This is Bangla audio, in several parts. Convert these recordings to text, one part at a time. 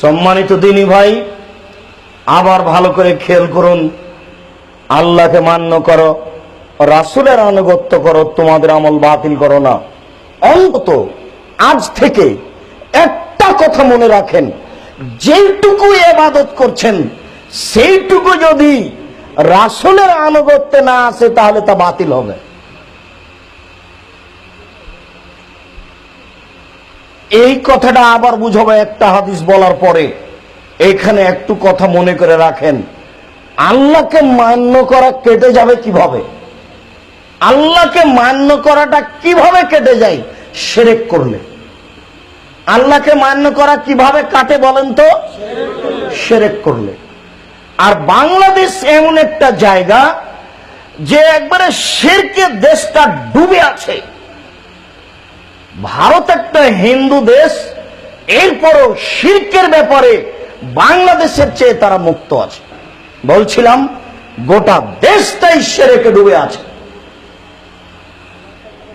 সম্মানিত দিনী ভাই, আবার ভালো করে খেয়াল করুন। আল্লাহকে মান্য করো, রাসুলের আনুগত্য করো, তোমাদের আমল বাতিল করো না। অন্তত আজ থেকে একটা কথা মনে রাখেন যেইটুকু এবাদত করছেন, সেইটুকু যদি রাসুলের আনুগত্যে না আসে, তাহলে তা বাতিল হবে। এই কথাটা আবার বুঝাবো একটা হাদিস বলার পরে। এখানে একটু কথা মনে করে রাখেন। আল্লাহকে মান্য করা কেটে যাবে কীভাবে? আল্লাহকে মান্য করাটা কীভাবে কেটে যায়? সেরেক করলে। আল্লাহকে মান্য করা কীভাবে কাটে বলেন তো? সেরেক করলে। আর বাংলাদেশ এমন একটা জায়গা যে একবারে শেরকে দেশটা ডুবে আছে। ভারত একটা হিন্দু দেশ, এরপরও শির্কের ব্যাপারে বাংলাদেশের চেয়ে তারা মুক্ত আছে। বলছিলাম, গোটা দেশটাই সেরেকে ডুবে আছে।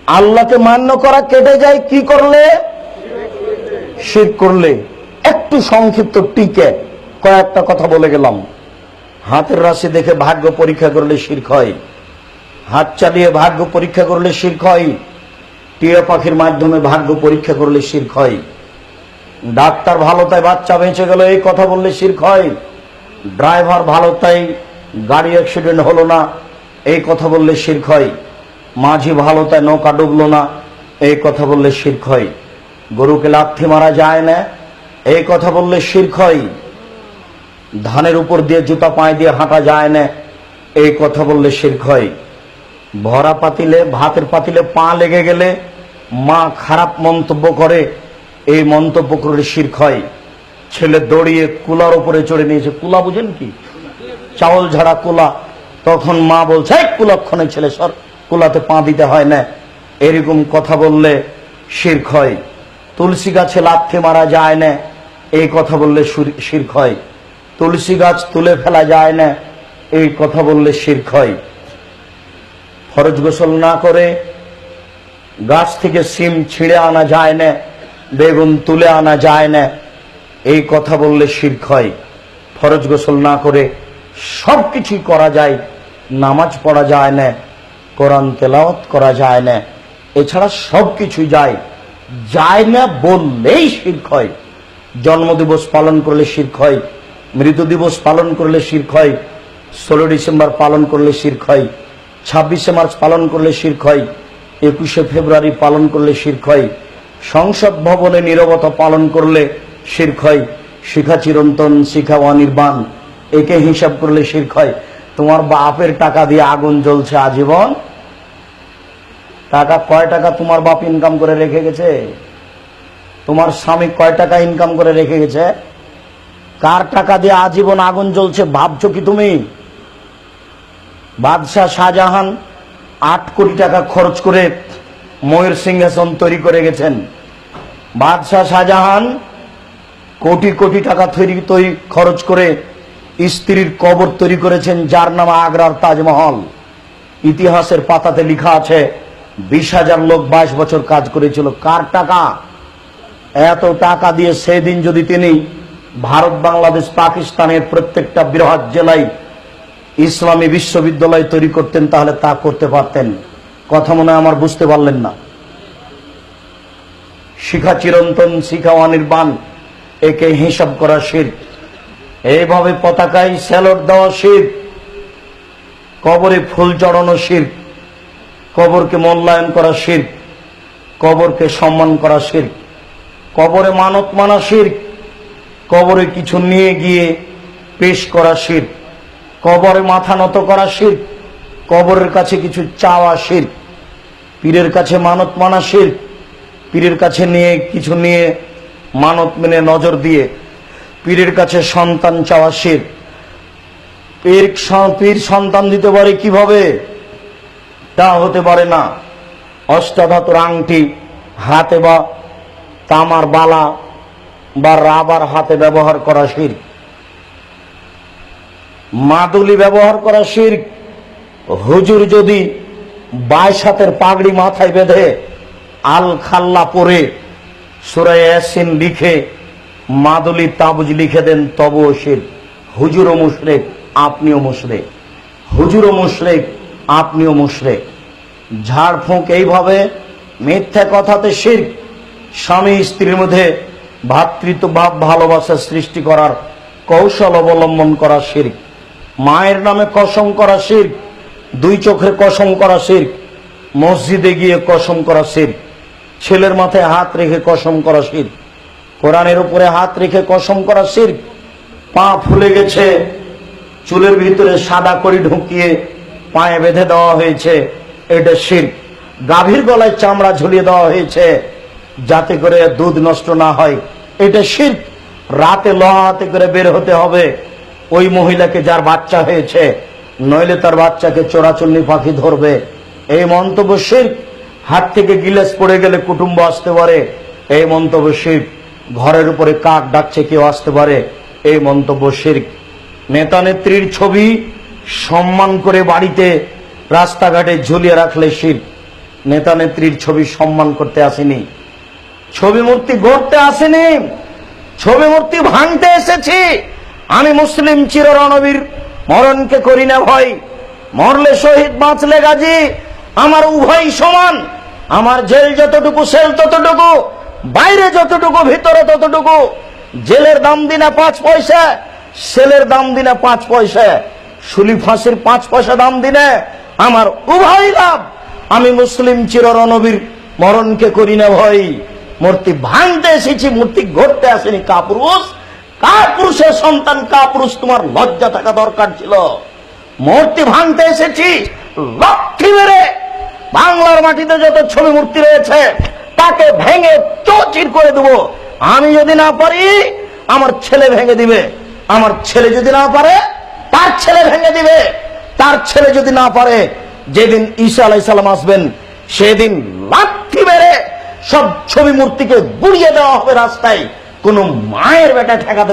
আল্লাহকে মান্য করা কেটে যায়, কি করলে? শির করলে। একটু সংক্ষিপ্ত টিকে কয়েকটা কথা বলে গেলাম। হাতের রাশি দেখে ভাগ্য পরীক্ষা করলে শির্ক হয়। হাত চালিয়ে ভাগ্য পরীক্ষা করলে শির্ক হয়। টিয়া পাখির মাধ্যমে ভাগ্য পরীক্ষা করলে শির্ক হয়। ডাক্তার ভালো তাই বাচ্চা বেঁচে গেল, এই কথা বললে শির্ক হয়। ড্রাইভার ভালো তাই গাড়ি অ্যাক্সিডেন্ট হলো না, এই কথা বললে শির্ক হয়। মাঝি ভালো তাই নৌকা ডুবলো না, এই কথা বললে শির্ক হয়। গরুকে লাথি মারা যায় না, এই কথা বললে শির্ক হয়। ধানের উপর দিয়ে জুতা পায়ে দিয়ে হাঁটা যায় না, এই কথা বললে শির্ক হয়। ভরা পাতিলে, ভাতের পাতিলে পা লেগে গেলে মা খারাপ মন্তব্য করে, এই মন্তব্য করে শির্ক হয়। ছেলে দড়িয়ে কুলার উপরে চড়ে নিয়েছে। কুলা বুঝেন কি? চাউল ঝাড়া কুলা। তখন মা বলছে, "এই কুলক্ষণে ছেলে সর, কুলাতে পা দিতে হয় না। এরকম কথা বললে শির্ক হয়। তুলসী গাছে লাথি মারা যায় না, এই কথা বললে শির্ক হয়। তুলসী গাছ তুলে ফেলা যায় না, এই কথা বললে শির্ক হয়। ফরজ গোসল না করে গাছ থেকে সিম ছিঁড়ে আনা যায় না, বেগুন তুলে আনা যায় না। এই কথা বললে শির্ক হয়। ফরজ গোসল না করে সব কিছুই করা যায়, নামাজ পড়া যায় না, কোরআন তেলাওয়াত করা যায় না। এছাড়া সব কিছুই যায়। যায় না বললেই শির্ক হয়। জন্মদিবস পালন করলে শির্ক হয়। মৃত্যু দিবস পালন করলে শির্ক হয়। ষোলো ডিসেম্বর পালন করলে শির্ক হয়। ছাব্বিশে মার্চ পালন করলে শির্ক হয়। একুশে ফেব্রুয়ারি পালন করলে শির্ক হয়। সংসদ ভবনে নিরবতা পালন করলে শির্ক হয়। শিখা চিরন্তন, শিখা অনির্বাণ, একে হিসাব করলে শির্ক হয়। তোমার বাপের টাকা দিয়ে আগুন জ্বলছে আজীবন। টাকা কয় টাকা তোমার বাপ ইনকাম করে রেখে গেছে? তোমার স্বামী কয় টাকা ইনকাম করে রেখে গেছে? কার টাকা দিয়ে আজীবন আগুন জ্বলছে ভাবছ কি তুমি? বাদশাহ শাহজাহান আট কোটি টাকা খরচ করে ময়ূর সিংহাসন তৈরি করে গেছেন। বাদশাহ শাহজাহান কোটি কোটি টাকা তৈরি তৈরি খরচ করে স্ত্রীর কবর তৈরি করেছেন, যার নাম আগ্রার তাজমহল। ইতিহাসের পাতাতে লিখা আছে, বিশ হাজার লোক বাইশ বছর কাজ করেছিল। কার টাকা? এত টাকা দিয়ে সেদিন যদি তিনি ভারত, বাংলাদেশ, পাকিস্তানের প্রত্যেকটা বৃহৎ জেলায় ইসলামী বিশ্ববিদ্যালয় তৈরি করতেন, তাহলে তা করতে পারতেন। কথা মনে আমার বুঝতে পারলেন না। শিখা চিরন্তন, শিখা অনির্বাণ, একে হিসাব করা শির। এইভাবে পতাকায় স্যালট দেওয়া শির, কবরে ফুল চড়ানো শির, কবরকে মূল্যায়ন করা শির, কবরকে সম্মান করা শির, কবরে মানত মানা শির, কবরে কিছু নিয়ে গিয়ে পেশ করা শির। কবরে মাথা নত করা শির। কবরের কাছে কিছু চাওয়া শির। পীরের কাছে মানত মানা শির। পীরের কাছে নিয়ে কিছু নিয়ে মানত মেনে নজর দিয়ে পীরের কাছে সন্তান চাওয়া শির। পীর পীর সন্তান দিতে পারে কীভাবে? তা হতে পারে না। অষ্টাধাতুর আংটি হাতে বা তামার বালা বা রাবার হাতে ব্যবহার করা শির। মাদুলি ব্যবহার করা শির হুজুর যদি বাইশ হাতের পাগড়ি মাথায় বেঁধে আল খাল্লা পরে সুরায় ইয়াসিন লিখে মাদুলি তাবুজ লিখে দেন, তবুও শির হুজুরও মুশরেক, আপনিও মুশরেক। হুজুরও মুশরেক, আপনিও মুশরেক। ঝাড়ফুঁক এইভাবে মিথ্যা কথাতে শির স্বামী স্ত্রীর মধ্যে ভাতৃত্বভাব ভালোবাসা সৃষ্টি করার কৌশল অবলম্বন করা শির মায়ের নামে কসম করা শির দুই চোখে কসম করা শির মসজিদে গিয়ে কসম করা শির ছেলের মাথায় হাত রেখে কসম করা শির কোরআনের উপরে হাত রেখে কসম করা শির পা ফুলে গেছে, চুলের ভিতরে সাদা করি ঢুকিয়ে পায়ে বেঁধে দেওয়া হয়েছে, এটা শির গাভীর গলায় চামড়া ঝুলিয়ে দেওয়া হয়েছে, যাতে করে দুধ নষ্ট না হয়, এটা শির রাতে লহাতে করে বের হতে হবে। ওই মহিলাকে যার বাচ্চা হয়েছে, নইলে তার বাচ্চাকে চোরাচুন্নি পাখি ধরবে। এই মন্তব্য শির হাত থেকে গিলাস পড়ে গেলে কুটুম্ব আসতে পারে। এই মন্তব্য শির ঘরের উপরে কাক ডাকছে, কেউ আসতে পারে। এই মন্তব্য শির নেতা নেত্রীর ছবি সম্মান করে বাড়িতে, রাস্তাঘাটে ঝুলিয়ে রাখলে শির নেতা নেত্রীর ছবি সম্মান করতে আসেনি। ছবি মূর্তি গড়তে আসেনি। ছবি মূর্তি ভাঙতে এসেছি। আমি মুসলিম চির রণবীর মরণকে করি না ভয়। মরলে শহীদ বাঁচলে গাজী, আমার উভয় সমান। আমার জেল যতটুকু, সেল ততটুকু, বাইরে যতটুকু, ভিতরে ততটুকু। জেলের দাম দিনা পাঁচ পয়সা, সেলের দাম দিনা পাঁচ পয়সা। শুলি ফাঁসির পাঁচ পয়সা দাম দিনে আমার উভয় লাভ। আমি মুসলিম চির রণবীর মরণকে করি না ভয়। মূর্তি ভাঙতে এসেছি, মূর্তি ঘটতে আসেনি কাপুরুষ। কাপুরুষের সন্তান কাপুরুষ তোমার লজ্জা থাকা দরকার ছিল? মূর্তি ভাঙতে এসেছি লক্ষ্মী মেরে বাংলার মাটিতে যত ছবি মূর্তি রয়েছে, তাকে ভেঙে চৌচির করে দেবো। আমি যদি না পারি, আমার ছেলে ভেঙে দিবে। আমার ছেলে যদি না পারে, তার ছেলে ভেঙে দিবে। তার ছেলে যদি না পারে, যেদিন ঈসা আলাইসাল্লাম আসবেন, সেদিন লাঠি মেরে সব ছবি মূর্তিকে গুড়িয়ে দেওয়া হবে রাস্তায়। কোন মায়ের বেটা ঠেকাতে